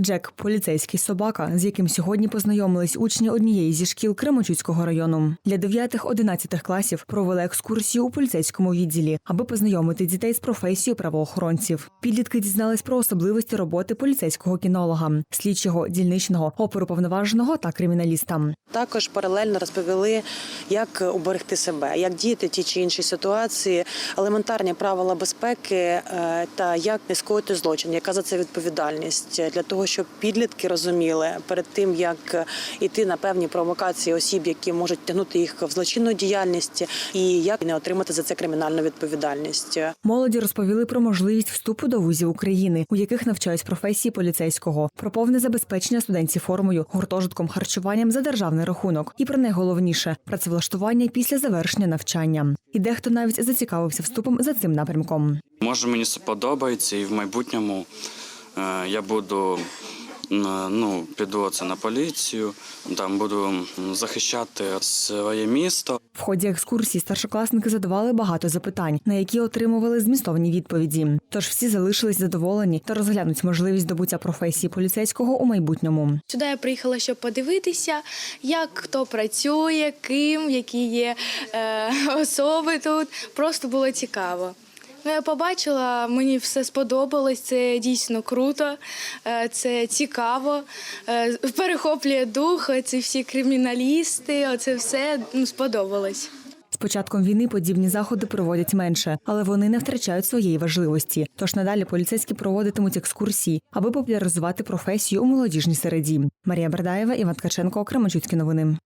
Джек поліцейський собака, з яким сьогодні познайомились учні однієї зі шкіл Кременчуцького району. Для 9-11 класів провели екскурсію у поліцейському відділі, аби познайомити дітей з професією правоохоронців. Підлітки дізнались про особливості роботи поліцейського кінолога, слідчого, дільничного, оперуповноваженого та криміналіста. Також паралельно розповіли, як уберегти себе, як діяти в тій чи іншій ситуації, елементарні правила безпеки е, та як не скоїти злочин, яка за це відповідальність для того, щоб підлітки розуміли перед тим, як іти на певні провокації осіб, які можуть тягнути їх в злочинну діяльність, і як не отримати за це кримінальну відповідальність. Молоді розповіли про можливість вступу до вузів України, у яких навчають професії поліцейського, про повне забезпечення студентів формою, гуртожитком, харчуванням за державний рахунок, і про найголовніше працевлаштування після завершення навчання. І дехто навіть зацікавився вступом за цим напрямком. Може, мені це подобається, і в майбутньому е, я буду м, ну, піду це на поліцію, там буду захищати своє місто. В ході екскурсії старшокласники задавали багато запитань, на які отримували змістовні відповіді. Тож всі залишились задоволені та розглянуть можливість здобуття професії поліцейського у майбутньому. Сюди я приїхала, щоб подивитися, як хто працює, ким, які є е, особи тут. Просто було цікаво. Ну, я побачила, мені все сподобалось. Це дійсно круто, е, це цікаво, е, перехоплює дух. Ці всі криміналісти, оце все ну, сподобалось. З початком війни подібні заходи проводять менше, але вони не втрачають своєї важливості. Тож надалі поліцейські проводитимуть екскурсії, аби популяризувати професію у молодіжній середі. Марія Бердаєва, Іван Ткаченко, Кременчуцькі новини.